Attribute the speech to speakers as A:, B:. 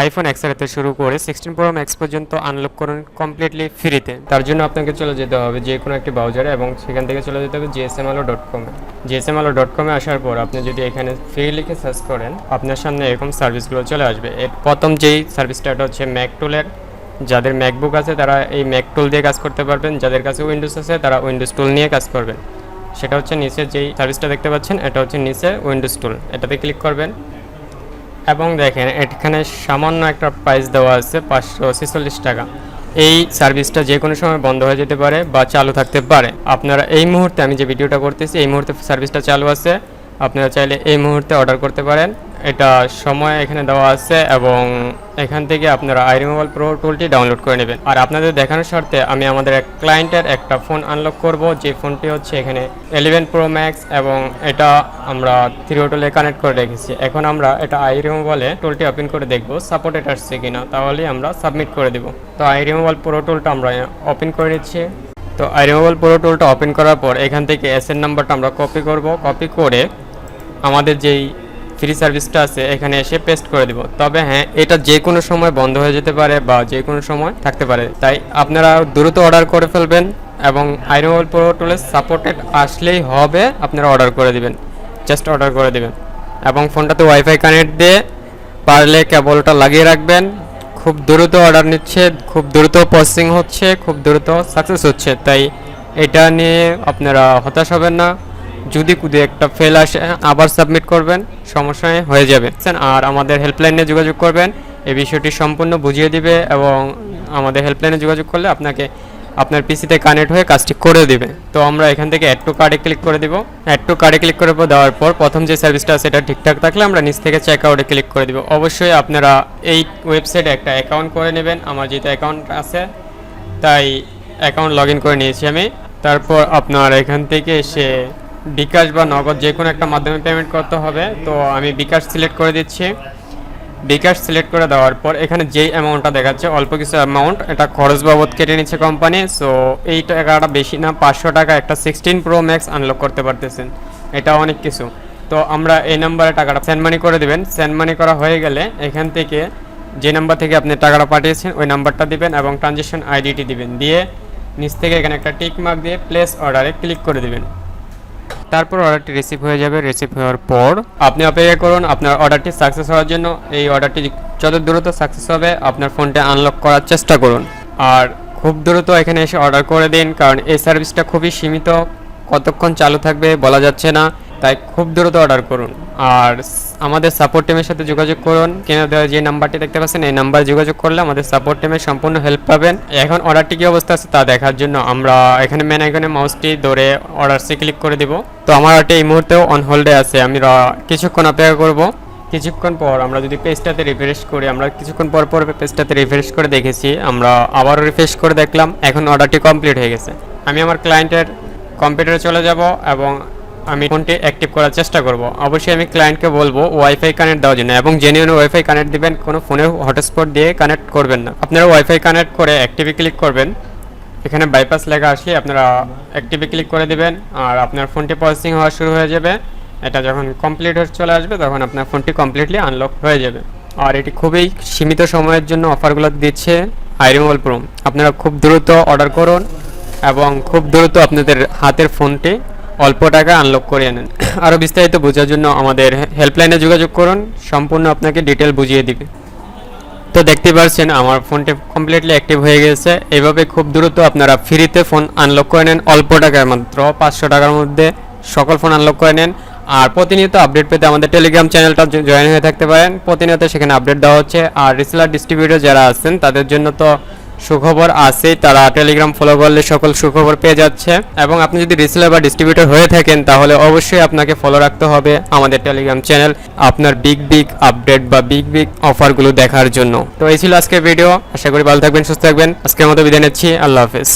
A: IPhone XR থেকে শুরু করে সিক্সটিন প্রো ম্যাক্স পর্যন্ত আনলক করুন কমপ্লিটলি ফ্রিতে তার জন্য আপনাকে চলে যেতে হবে যে কোনো একটি ব্রাউজারে এবং সেখান থেকে চলে যেতে হবে জিএসএমএলও ডট কমে জিএসএমএলও ডট কমে আসার পর আপনি যদি এখানে ফ্রি লিখে সার্চ করেন, আপনার সামনে এরকম সার্ভিসগুলো চলে আসবে। এর প্রথম যেই সার্ভিসটা হচ্ছে ম্যাক টুলের যাদের ম্যাকবুক আছে তারা এই ম্যাক টুল দিয়ে কাজ করতে পারবেন। যাদের কাছে উইন্ডোজ আছে তারা উইন্ডোজ টুল নিয়ে কাজ করবেন। সেটা হচ্ছে নিচে যেই সার্ভিসটা দেখতে পাচ্ছেন, এটা হচ্ছে নিচে উইন্ডোজ টুল এটাতে ক্লিক করবেন। এবং দেখেন, এখানে সামান্য একটা প্রাইস দেওয়া আছে পাঁচশো ছেচল্লিশ টাকা। এই সার্ভিসটা যে কোনো সময় বন্ধ হয়ে যেতে পারে বা চালু থাকতে পারে। আপনারা এই মুহূর্তে, আমি যে ভিডিওটা করতেছি, এই মুহূর্তে সার্ভিসটা চালু আছে। আপনারা চাইলে এই মুহূর্তে অর্ডার করতে পারেন। এটা সময় এখানে দেওয়া আছে এবং এখান থেকে আপনারা আইরি মোবাইল প্রো টুলটি ডাউনলোড করে নেবেন। আর আপনাদের দেখানোর স্বার্থে আমি আমাদের এক ক্লায়েন্টের একটা ফোন আনলক করব, যে ফোনটি হচ্ছে এখানে এলেভেন প্রো ম্যাক্স এবং এটা আমরা থ্রি টুলে কানেক্ট করে রেখেছি। এখন আমরা এটা আইরি মোবাইলে টুলটি ওপেন করে দেখব সাপোর্টেড আসছে কিনা তাহলে আমরা সাবমিট করে দেব। তো আইরি মোবাইল প্রো টুলটা আমরা ওপেন করে দিচ্ছি তো আইরি মোবাইল প্রো টুলটা ওপেন করার পর এখান থেকে এস এর নাম্বারটা আমরা কপি করব। কপি করে আমাদের যেই ফ্রি সার্ভিসটা আছে, এখানে এসে পেস্ট করে দিব। তবে হ্যাঁ এটা যে কোনো সময় বন্ধ হয়ে যেতে পারে বা যে কোনো সময় থাকতে পারে। তাই আপনারা দ্রুত অর্ডার করে ফেলবেন এবং আইরোল প্রো সাপোর্টেড আসলেই হবে, আপনারা অর্ডার করে দিবেন। জাস্ট অর্ডার করে দিবেন। এবং ফোনটাতে ওয়াইফাই কানেক্ট দিয়ে পারলে কেবলটা লাগিয়ে রাখবেন। খুব দ্রুত অর্ডার নিচ্ছে, খুব দ্রুত প্রসেসিং হচ্ছে, খুব দ্রুত সাকসেস হচ্ছে। তাই এটা নিয়ে আপনারা হতাশ হবেন না। যদি কুদে একটা ফেল আসে, আবার সাবমিট করবেন, সমস্যা হয়ে যাবে। আর আমাদের হেল্পলাইনে যোগাযোগ করবেন, এই বিষয়টি সম্পূর্ণ বুঝিয়ে দিবে এবং আমাদের হেল্পলাইনে যোগাযোগ করলে আপনাকে আপনার পিসিতে কানেক্ট হয়ে কাজটি করে দিবে। তো আমরা এখান থেকে অ্যাড টু কার্ডে ক্লিক করে দিব। অ্যাড টু কার্ডে ক্লিক করে দেওয়ার পর প্রথম যে সার্ভিসটা সেটা ঠিকঠাক থাকলে আমরা নিচ থেকে চেক আউটে ক্লিক করে দিব। অবশ্যই আপনারা এই ওয়েবসাইটে একটা অ্যাকাউন্ট করে নেবেন। আমার যেহেতু অ্যাকাউন্ট আছে, তাই অ্যাকাউন্ট লগ করে নিয়েছি আমি। তারপর আপনার এখান থেকে এসে বিকাশ বা নগদ যে কোনো একটা মাধ্যমে পেমেন্ট করতে হবে। তো আমি বিকাশ সিলেক্ট করে দিচ্ছি। বিকাশ সিলেক্ট করে দেওয়ার পর এখানে যেই অ্যামাউন্টটা দেখাচ্ছে, অল্প কিছু অ্যামাউন্ট এটা খরচ বাবদ কেটে নিচ্ছে কোম্পানি সো এই টাকাটা বেশি না, পাঁচশো টাকা একটা সিক্সটিন প্রো ম্যাক্স আনলক করতে পারতেছেন। এটা অনেক কিছু। তো আমরা এই নাম্বারে টাকাটা সেন্ড মানি করে দেবেন। সেন্ড মানি করা হয়ে গেলে এখান থেকে যে নাম্বার থেকে আপনি টাকাটা পাঠিয়েছেন, ওই নাম্বারটা দিবেন এবং ট্রানজেকশন আইডিটি দিবেন। দিয়ে নিচ থেকে এখানে একটা টিক মার্ক দিয়ে প্লেস অর্ডারে ক্লিক করে দিবেন। তারপর অর্ডারটি রিসিভ হয়ে যাবে। রিসিভ হওয়ার পর আপনি অপেক্ষা করুন, আপনার অর্ডারটি সাকসেস হওয়ার জন্য। এই অর্ডারটি যত দ্রুত সাকসেস হবে, আপনার ফোনটা আনলক করার চেষ্টা করুন। আর খুব দ্রুত এখানে এসে অর্ডার করে দিন, কারণ এই সার্ভিসটা খুবই সীমিত। কতক্ষণ চালু থাকবে বলা যাচ্ছে না। তাই খুব দ্রুত অর্ডার করুন। আর আমাদের সাপোর্ট টিমের সাথে যোগাযোগ করুন। কিনে দেওয়া যে নাম্বারটি দেখতে পাচ্ছেন, এই নাম্বারে যোগাযোগ করলে আমাদের সাপোর্ট টিমের সম্পূর্ণ হেল্প পাবেন। এখন অর্ডারটি কী অবস্থা আছে তা দেখার জন্য আমরা এখানে মেন আইকনে মাউসটি ধরে অর্ডারসে ক্লিক করে দিব। তো আমার অর্ডারটি এই মুহূর্তেও অন হোল্ডে আছে। আমি কিছুক্ষণ অপেক্ষা করব। কিছুক্ষণ পর আমরা যদি পেজটাতে রিফ্রেশ করি, আমরা কিছুক্ষণ পর পর পেজটাতে রিফ্রেশ করে দেখেছি। আমরা আবারও রিফ্রেশ করে দেখলাম। এখন অর্ডারটি কমপ্লিট হয়ে গেছে। আমি আমার ক্লায়েন্টের কম্পিউটারে চলে যাব এবং আমি ফোনটি অ্যাক্টিভ করার চেষ্টা করব। অবশ্যই আমি ক্লায়েন্টকে বলব ওয়াইফাই কানেক্ট দেওয়ার জন্য এবং জেনুইন ওয়াইফাই কানেক্ট দিবেন, কোনো ফোনে হটস্পট দিয়ে কানেক্ট করবেন না। আপনারা ওয়াইফাই কানেক্ট করে অ্যাক্টিভে ক্লিক করবেন। এখানে বাইপাস লেখা আসলে আপনারা অ্যাক্টিভে ক্লিক করে দিবেন, আর আপনার ফোনটি প্রসেসিং হওয়া শুরু হয়ে যাবে। এটা যখন কমপ্লিট হয়ে চলে আসবে, তখন আপনার ফোনটি কমপ্লিটলি আনলক হয়ে যাবে। আর এটি খুবই সীমিত সময়ের জন্য অফারগুলো দিচ্ছে আইরিমোল প্রো আপনারা খুব দ্রুত অর্ডার করুন এবং খুব দ্রুত আপনাদের হাতের ফোনটি অল্প টাকা আনলক করে নেন। আরও বিস্তারিত বোঝার জন্য আমাদের হেল্পলাইনে যোগাযোগ করুন, সম্পূর্ণ আপনাকে ডিটেল বুঝিয়ে দিবে। তো দেখতে পাচ্ছেন আমার ফোনটি কমপ্লিটলি অ্যাক্টিভ হয়ে গেছে। এইভাবে খুব দ্রুত আপনারা ফ্রিতে ফোন আনলক করে নেন, অল্প টাকায় মাত্র পাঁচশো টাকার মধ্যে সকল ফোন আনলক করে নেন। আর প্রতিনিয়ত আপডেট পেতে আমাদের টেলিগ্রাম চ্যানেলটা জয়েন হয়ে থাকতে পারেন। প্রতিনিয়ত সেখানে আপডেট দেওয়া হচ্ছে। আর রিসেলার ডিস্ট্রিবিউটর যারা আছেন, তাদের জন্য তো সুখবর আছে, তারা টেলিগ্রাম ফলো করলে সকল সুখবর পেয়ে যাচ্ছে। এবং আপনি যদি রিসেলার বা ডিস্ট্রিবিউটর হয়ে থাকেন, তাহলে অবশ্যই আপনাকে ফলো রাখতে হবে আমাদের টেলিগ্রাম চ্যানেল আপনার বিগ বিগ আপডেট বা বিগ বিগ অফারগুলো দেখার জন্য। তো এই ছিল আজকের ভিডিও আশা করি ভালো থাকবেন, সুস্থ থাকবেন। আজকের মতো বিদায় নিচ্ছি। আল্লাহ হাফেজ।